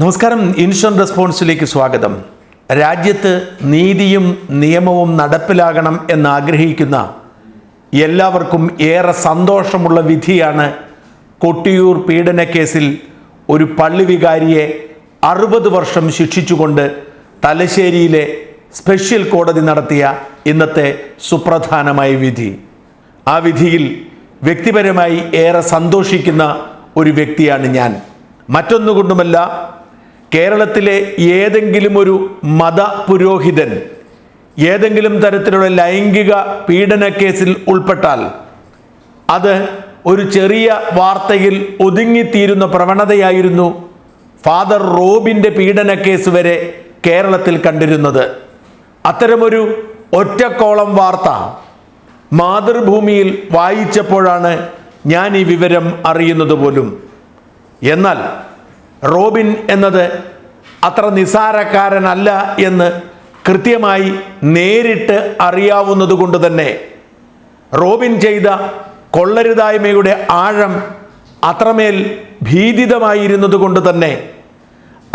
നമസ്കാരം. ഇൻഷൻ റെസ്പോൺസിലേക്ക് സ്വാഗതം. രാജ്യത്ത് നീതിയും നിയമവും നടപ്പിലാകണം എന്നാഗ്രഹിക്കുന്ന എല്ലാവർക്കും ഏറെ സന്തോഷമുള്ള വിധിയാണ് കൊട്ടിയൂർ കേസിൽ ഒരു പള്ളി വികാരിയെ അറുപത് വർഷം ശിക്ഷിച്ചുകൊണ്ട് തലശ്ശേരിയിലെ സ്പെഷ്യൽ കോടതി നടത്തിയ ഇന്നത്തെ സുപ്രധാനമായ വിധി. ആ വിധിയിൽ വ്യക്തിപരമായി ഏറെ സന്തോഷിക്കുന്ന ഒരു വ്യക്തിയാണ് ഞാൻ. മറ്റൊന്നുകൊണ്ടുമല്ല കേരളത്തിലെ ഏതെങ്കിലും ഒരു മത പുരോഹിതൻ ഏതെങ്കിലും തരത്തിലുള്ള ലൈംഗിക പീഡന കേസിൽ ഉൾപ്പെട്ടാൽ അത് ഒരു ചെറിയ വാർത്തയിൽ ഒതുങ്ങിത്തീരുന്ന പ്രവണതയായിരുന്നു ഫാദർ റോബിന്റെ പീഡന കേസ് വരെ കേരളത്തിൽ കണ്ടിരുന്നത്. അത്തരമൊരു ഒറ്റക്കോളം വാർത്ത മാതൃഭൂമിയിൽ വായിച്ചപ്പോഴാണ് ഞാൻ ഈ വിവരം അറിയുന്നത് പോലും. എന്നാൽ റോബിൻ എന്നത് അത്ര നിസാരക്കാരനല്ല എന്ന് കൃത്യമായി നേരിട്ട് അറിയാവുന്നത് കൊണ്ട് തന്നെ റോബിൻ ചെയ്ത കൊള്ളരുതായ്മയുടെ ആഴം അത്രമേൽ ഭീതിതമായിരുന്നത് കൊണ്ട് തന്നെ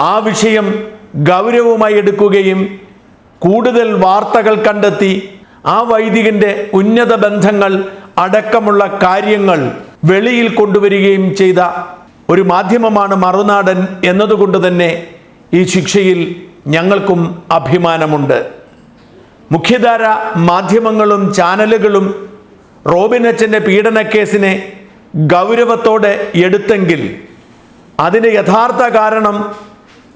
ആ വിഷയം ഗൗരവമായി എടുക്കുകയും കൂടുതൽ വാർത്തകൾ കണ്ടെത്തി ആ വൈദികന്റെ ഉന്നത ബന്ധങ്ങൾ അടക്കമുള്ള കാര്യങ്ങൾ വെളിയിൽ കൊണ്ടുവരികയും ചെയ്ത ഒരു മാധ്യമമാണ് മറുനാടൻ എന്നതുകൊണ്ട് തന്നെ ഈ ശിക്ഷയിൽ ഞങ്ങൾക്കും അഭിമാനമുണ്ട്. മുഖ്യധാര മാധ്യമങ്ങളും ചാനലുകളും റോബിനച്ചന്റെ പീഡനക്കേസിനെ ഗൗരവത്തോടെ എടുത്തെങ്കിൽ അതിന് യഥാർത്ഥ കാരണം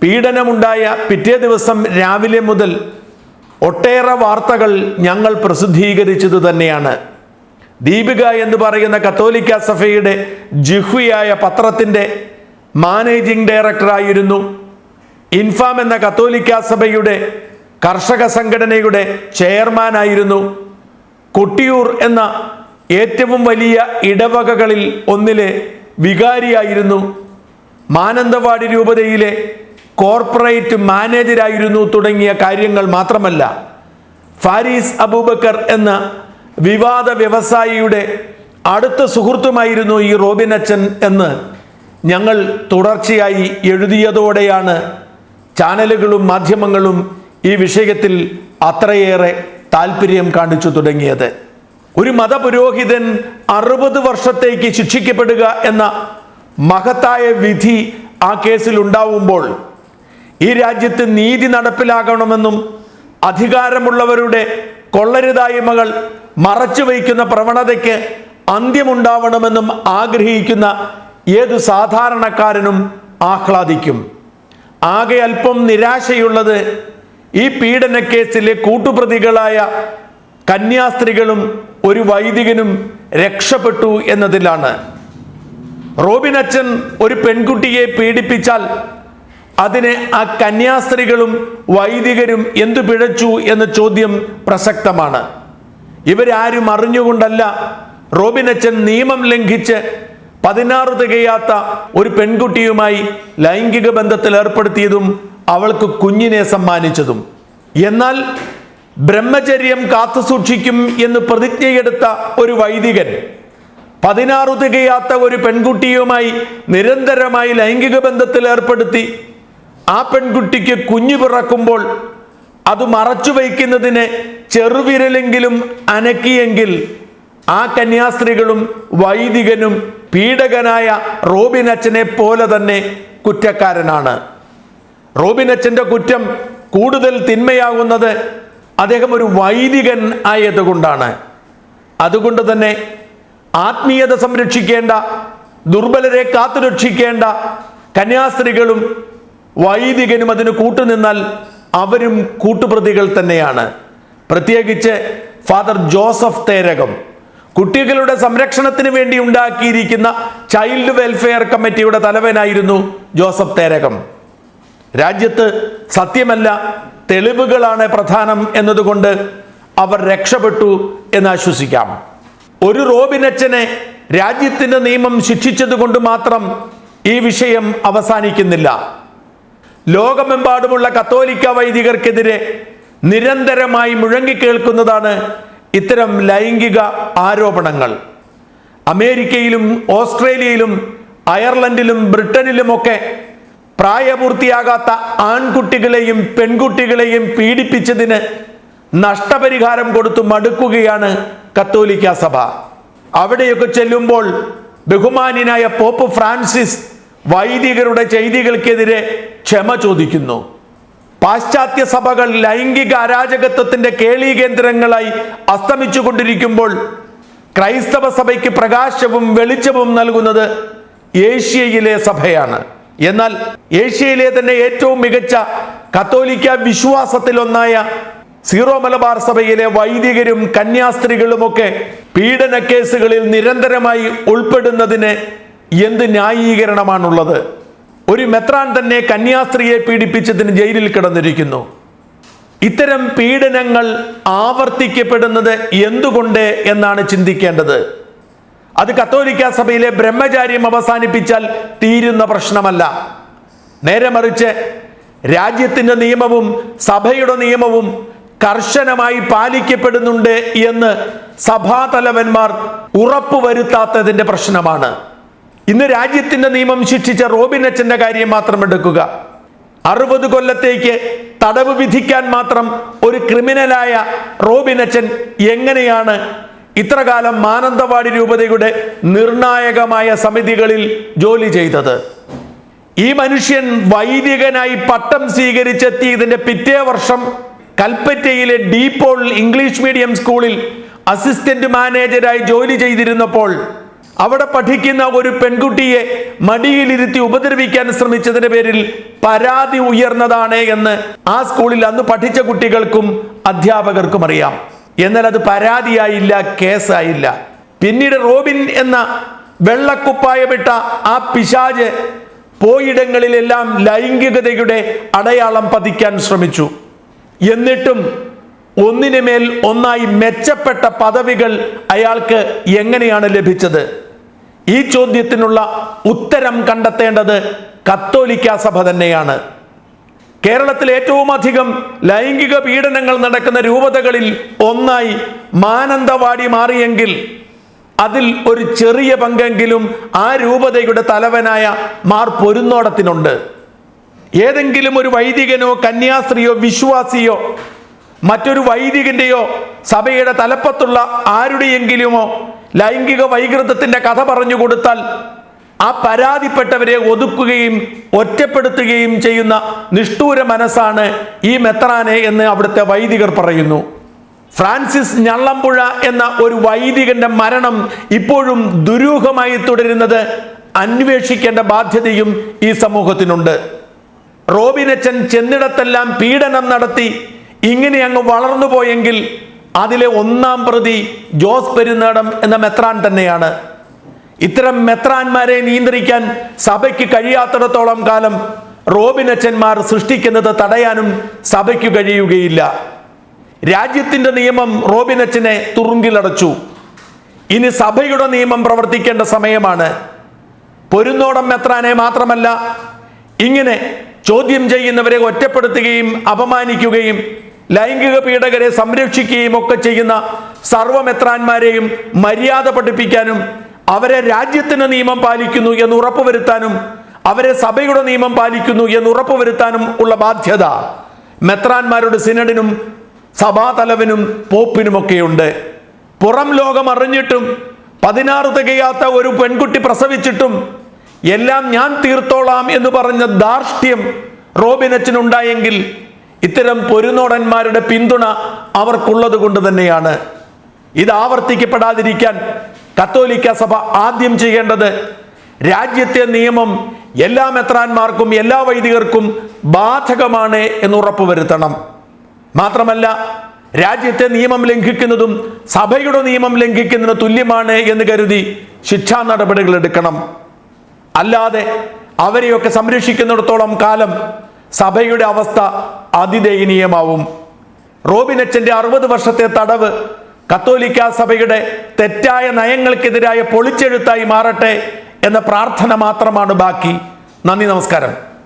പീഡനമുണ്ടായ പിറ്റേ ദിവസം രാവിലെ മുതൽ ഒട്ടേറെ വാർത്തകൾ ഞങ്ങൾ പ്രസിദ്ധീകരിച്ചത് തന്നെയാണ്. ദീപിക എന്ന് പറയുന്ന കത്തോലിക്ക സഭയുടെ ജിഹ്വിയായ പത്രത്തിന്റെ മാനേജിംഗ് ഡയറക്ടറായിരുന്നു. ഇൻഫാം എന്ന കത്തോലിക്ക സഭയുടെ കർഷക സംഘടനയുടെ ചെയർമാനായിരുന്നു. കൊട്ടിയൂർ എന്ന ഏറ്റവും വലിയ ഇടവകകളിൽ ഒന്നിലെ വികാരിയായിരുന്നു. മാനന്തവാടി രൂപതയിലെ കോർപ്പറേറ്റ് മാനേജരായിരുന്നു തുടങ്ങിയ കാര്യങ്ങൾ മാത്രമല്ല. ഫാരീസ് അബൂബക്കർ എന്ന വിവാദ വ്യവസായിയുടെ അടുത്ത സുഹൃത്തുമായിരുന്നു ഈ റോബിൻ അച്ഛൻ എന്ന് ഞങ്ങൾ തുടർച്ചയായി എഴുതിയതോടെയാണ് ചാനലുകളും മാധ്യമങ്ങളും ഈ വിഷയത്തിൽ അത്രയേറെ താല്പര്യം കാണിച്ചു തുടങ്ങിയത്. ഒരു മതപുരോഹിതൻ അറുപത് വർഷത്തേക്ക് ശിക്ഷിക്കപ്പെടുക എന്ന മഹത്തായ വിധി ആ കേസിൽ ഉണ്ടാവുമ്പോൾ ഈ രാജ്യത്ത് നീതി നടപ്പിലാകണമെന്നും അധികാരമുള്ളവരുടെ കൊള്ളരുതായ്മകൾ മറച്ചു വയ്ക്കുന്ന പ്രവണതയ്ക്ക് അന്ത്യമുണ്ടാവണമെന്നും ആഗ്രഹിക്കുന്ന ഏത് സാധാരണക്കാരനും ആഹ്ലാദിക്കും. ആകെ അല്പം നിരാശയുള്ളത് ഈ പീഡനക്കേസിലെ കൂട്ടുപ്രതികളായ കന്യാസ്ത്രീകളും ഒരു വൈദികനും രക്ഷപ്പെട്ടു എന്നതിലാണ്. റോബിൻ റോബിനച്ചൻ ഒരു പെൺകുട്ടിയെ പീഡിപ്പിച്ചാൽ അതിനെ ആ കന്യാസ്ത്രീകളും വൈദികരും എന്തു പിഴച്ചു എന്ന ചോദ്യം പ്രസക്തമാണ്. ഇവരാരും അറിഞ്ഞുകൊണ്ടല്ല റോബിനച്ചൻ നിയമം ലംഘിച്ച് പതിനാറ് തികയാത്ത ഒരു പെൺകുട്ടിയുമായി ലൈംഗിക ബന്ധത്തിൽ ഏർപ്പെടുത്തിയതും അവൾക്ക് കുഞ്ഞിനെ സമ്മാനിച്ചതും. എന്നാൽ ബ്രഹ്മചര്യം കാത്തുസൂക്ഷിക്കും എന്ന് പ്രതിജ്ഞയെടുത്ത ഒരു വൈദികൻ പതിനാറു തികയാത്ത ഒരു പെൺകുട്ടിയുമായി നിരന്തരമായി ലൈംഗിക ബന്ധത്തിൽ ഏർപ്പെടുത്തി ആ പെൺകുട്ടിക്ക് കുഞ്ഞു പിറക്കുമ്പോൾ അത് മറച്ചു വയ്ക്കുന്നതിന് ചെറുവിരലെങ്കിലും അനക്കിയെങ്കിൽ ആ കന്യാസ്ത്രീകളും വൈദികനും പീഡകനായ റോബിനച്ചനെ പോലെ തന്നെ കുറ്റക്കാരനാണ്. റോബിനച്ചന്റെ കുറ്റം കൂടുതൽ തിന്മയാകുന്നത് അദ്ദേഹം ഒരു വൈദികൻ ആയതുകൊണ്ടാണ്. അതുകൊണ്ട് തന്നെ ആത്മീയത സംരക്ഷിക്കേണ്ട ദുർബലരെ കാത്തുരക്ഷിക്കേണ്ട കന്യാസ്ത്രീകളും വൈദികനും അതിന് കൂട്ടുനിന്നാൽ അവരും കൂട്ടുപ്രതികൾ തന്നെയാണ്. പ്രത്യേകിച്ച് ഫാദർ ജോസഫ് തേരകം കുട്ടികളുടെ സംരക്ഷണത്തിന് വേണ്ടി ഉണ്ടാക്കിയിരിക്കുന്ന ചൈൽഡ് വെൽഫെയർ കമ്മിറ്റിയുടെ തലവനായിരുന്നു ജോസഫ് തേരകം. രാജ്യത്ത് സത്യമല്ല തെളിവുകളാണ് പ്രധാനം എന്നതുകൊണ്ട് അവർ രക്ഷപ്പെട്ടു എന്ന് ആശ്വസിക്കാം. ഒരു റോബിനച്ചനെ രാജ്യത്തിന്റെ നിയമം ശിക്ഷിച്ചതുകൊണ്ട് മാത്രം ഈ വിഷയം അവസാനിക്കുന്നില്ല. ലോകമെമ്പാടുമുള്ള കത്തോലിക്ക വൈദികർക്കെതിരെ നിരന്തരമായി മുഴങ്ങിക്കേൾക്കുന്നതാണ് ഇത്തരം ലൈംഗിക ആരോപണങ്ങൾ. അമേരിക്കയിലും ഓസ്ട്രേലിയയിലും അയർലൻഡിലും ബ്രിട്ടനിലുമൊക്കെ പ്രായപൂർത്തിയാകാത്ത ആൺകുട്ടികളെയും പെൺകുട്ടികളെയും പീഡിപ്പിച്ചതിന് നഷ്ടപരിഹാരം കൊടുത്തു മടുക്കുകയാണ് കത്തോലിക്ക സഭ. അവിടെയൊക്കെ ചെല്ലുമ്പോൾ ബഹുമാനിനായ പോപ്പ് ഫ്രാൻസിസ് വൈദികരുടെ ചെയ്തികൾക്കെതിരെ ക്ഷമ ചോദിക്കുന്നു. പാശ്ചാത്യ സഭകൾ ലൈംഗിക അരാജകത്വത്തിന്റെ കേളീകേന്ദ്രങ്ങളായി അസ്തമിച്ചു കൊണ്ടിരിക്കുമ്പോൾ ക്രൈസ്തവ സഭയ്ക്ക് പ്രകാശവും വെളിച്ചവും നൽകുന്നത് ഏഷ്യയിലെ സഭയാണ്. എന്നാൽ ഏഷ്യയിലെ തന്നെ ഏറ്റവും മികച്ച കത്തോലിക്ക വിശ്വാസത്തിലൊന്നായ സീറോ മലബാർ സഭയിലെ വൈദികരും കന്യാസ്ത്രീകളുമൊക്കെ പീഡന കേസുകളിൽ നിരന്തരമായി ഉൾപ്പെടുന്നതിന് എന്ത് ന്യായീകരണമാണുള്ളത്? ഒരു മെത്രാൻ തന്നെ കന്യാസ്ത്രീയെ പീഡിപ്പിച്ചതിന് ജയിലിൽ കിടന്നിരിക്കുന്നു. ഇത്തരം പീഡനങ്ങൾ ആവർത്തിക്കപ്പെടുന്നത് എന്തുകൊണ്ട് എന്നാണ് ചിന്തിക്കേണ്ടത്? അത് കത്തോലിക്ക സഭയിലെ ബ്രഹ്മചാര്യം അവസാനിപ്പിച്ചാൽ തീരുന്ന പ്രശ്നമല്ല. നേരെ മറിച്ച് രാജ്യത്തിന്റെ നിയമവും സഭയുടെ നിയമവും കർശനമായി പാലിക്കപ്പെടുന്നുണ്ട് എന്ന് സഭാതലവന്മാർ ഉറപ്പുവരുത്താത്തതിന്റെ പ്രശ്നമാണ്. ഇന്ന് രാജ്യത്തിന്റെ നിയമം ശിക്ഷിച്ച റോബിൻ അച്ഛന്റെ കാര്യം മാത്രം എടുക്കുക. അറുപത് കൊല്ലത്തേക്ക് തടവ് വിധിക്കാൻ മാത്രം ഒരു ക്രിമിനലായ റോബിൻ അച്ഛൻ എങ്ങനെയാണ് ഇത്രകാലം മാനന്തവാടി രൂപതയുടെ നിർണായകമായ സമിതികളിൽ ജോലി ചെയ്തത്? ഈ മനുഷ്യൻ വൈദികനായി പട്ടം സ്വീകരിച്ചെത്തിയതിന്റെ പിറ്റേ വർഷം കൽപ്പറ്റയിലെ ഡീപോൾ ഇംഗ്ലീഷ് മീഡിയം സ്കൂളിൽ അസിസ്റ്റന്റ് മാനേജരായി ജോലി ചെയ്തിരുന്നപ്പോൾ അവിടെ പഠിക്കുന്ന ഒരു പെൺകുട്ടിയെ മടിയിലിരുത്തി ഉപദ്രവിക്കാൻ ശ്രമിച്ചതിന്റെ പേരിൽ പരാതി ഉയർന്നതാണ് എന്ന് ആ സ്കൂളിൽ അന്ന് പഠിച്ച കുട്ടികൾക്കും അധ്യാപകർക്കും അറിയാം. എന്നാൽ അത് പരാതിയായില്ല കേസായില്ല. പിന്നീട് റോബിൻ എന്ന വെള്ളക്കുപ്പായമിട്ട ആ പിശാജ് പോയിടങ്ങളിലെല്ലാം ലൈംഗികതയുടെ അടയാളം പതിക്കാൻ ശ്രമിച്ചു. എന്നിട്ടും ഒന്നിനു മേൽ ഒന്നായി മെച്ചപ്പെട്ട പദവികൾ അയാൾക്ക് എങ്ങനെയാണ് ലഭിച്ചത്? ഈ ചോദ്യത്തിനുള്ള ഉത്തരം കണ്ടെത്തേണ്ടത് കത്തോലിക്ക സഭ തന്നെയാണ്. കേരളത്തിൽ ഏറ്റവും അധികം ലൈംഗിക പീഡനങ്ങൾ നടക്കുന്ന രൂപതകളിൽ ഒന്നായി മാനന്തവാടി മാറിയെങ്കിൽ അതിൽ ഒരു ചെറിയ പങ്കെങ്കിലും ആ രൂപതയുടെ തലവനായ മാർ പൊരുന്നോടത്തിനുണ്ട്. ഏതെങ്കിലും ഒരു വൈദികനോ കന്യാസ്ത്രീയോ വിശ്വാസിയോ മറ്റൊരു വൈദികന്റെയോ സഭയുടെ തലപ്പത്തുള്ള ആരുടെയെങ്കിലുമോ ലൈംഗിക വൈകൃതത്തിന്റെ കഥ പറഞ്ഞു കൊടുത്താൽ ആ പരാതിപ്പെട്ടവരെ ഒതുക്കുകയും ഒറ്റപ്പെടുത്തുകയും ചെയ്യുന്ന നിഷ്ഠൂര മനസ്സാണ് ഈ മെത്രാനെ എന്ന് അവിടുത്തെ വൈദികർ പറയുന്നു. ഫ്രാൻസിസ് ഞള്ളമ്പുഴ എന്ന ഒരു വൈദികന്റെ മരണം ഇപ്പോഴും ദുരൂഹമായി തുടരുന്നത് അന്വേഷിക്കേണ്ട ബാധ്യതയും ഈ സമൂഹത്തിനുണ്ട്. റോബിനച്ചൻ ചെന്നിടത്തെല്ലാം പീഡനം നടത്തി ഇങ്ങനെ അങ്ങ് വളർന്നു പോയെങ്കിൽ അതിലെ ഒന്നാം പ്രതി ജോസ് പെരുന്നേടം എന്ന മെത്രാൻ തന്നെയാണ്. ഇത്തരം മെത്രാന്മാരെ നിയന്ത്രിക്കാൻ സഭയ്ക്ക് കഴിയാത്തിടത്തോളം കാലം റോബിനച്ചന്മാർ സൃഷ്ടിക്കുന്നത് തടയാനും സഭയ്ക്ക് കഴിയുകയില്ല. രാജ്യത്തിന്റെ നിയമം റോബിനച്ചനെ തുറുങ്കിലടച്ചു. ഇനി സഭയുടെ നിയമം പ്രവർത്തിക്കേണ്ട സമയമാണ്. പൊരുന്നോടം മെത്രാനെ മാത്രമല്ല ഇങ്ങനെ ചോദ്യം ചെയ്യുന്നവരെ ഒറ്റപ്പെടുത്തുകയും അപമാനിക്കുകയും ലൈംഗിക പീഡകരെ സംരക്ഷിക്കുകയും ഒക്കെ ചെയ്യുന്ന സർവമെത്രാന്മാരെയും മര്യാദ പഠിപ്പിക്കാനും അവരെ രാജ്യത്തിന് നിയമം പാലിക്കുന്നു എന്ന് ഉറപ്പുവരുത്താനും അവരെ സഭയുടെ നിയമം പാലിക്കുന്നു എന്ന് ഉറപ്പുവരുത്താനും ഉള്ള ബാധ്യത മെത്രാന്മാരുടെ സിനഡിനും സഭാതലവനും പോപ്പിനുമൊക്കെയുണ്ട്. പുറം ലോകം അറിഞ്ഞിട്ടും പതിനാറ് തികയാത്ത ഒരു പെൺകുട്ടി പ്രസവിച്ചിട്ടും എല്ലാം ഞാൻ തീർത്തോളാം എന്ന് പറഞ്ഞ ധാർഷ്ട്യം റോബിനച്ചിനുണ്ടായെങ്കിൽ ഇത്തരം പൊരുനോടന്മാരുടെ പിന്തുണ അവർക്കുള്ളത് കൊണ്ട് തന്നെയാണ്. ഇത് ആവർത്തിക്കപ്പെടാതിരിക്കാൻ കത്തോലിക്ക സഭ ആദ്യം ചെയ്യേണ്ടത് രാജ്യത്തെ നിയമം എല്ലാ മെത്രാന്മാർക്കും എല്ലാ വൈദികർക്കും ബാധകമാണ് എന്ന് ഉറപ്പുവരുത്തണം മാത്രമല്ല രാജ്യത്തെ നിയമം ലംഘിക്കുന്നതും സഭയുടെ നിയമം ലംഘിക്കുന്നതിന് തുല്യമാണ് എന്ന് കരുതി ശിക്ഷാ നടപടികൾ എടുക്കണം. അല്ലാതെ അവരെയൊക്കെ സംരക്ഷിക്കുന്നിടത്തോളം കാലം സഭയുടെ അവസ്ഥ അതിദയനീയമാവും. റോബിനച്ചന്റെ അറുപത് വർഷത്തെ തടവ് കത്തോലിക്ക സഭയുടെ തെറ്റായ നയങ്ങൾക്കെതിരായ പൊളിച്ചെഴുത്തായി മാറട്ടെ എന്ന പ്രാർത്ഥന മാത്രമാണ് ബാക്കി. നന്ദി നമസ്കാരം.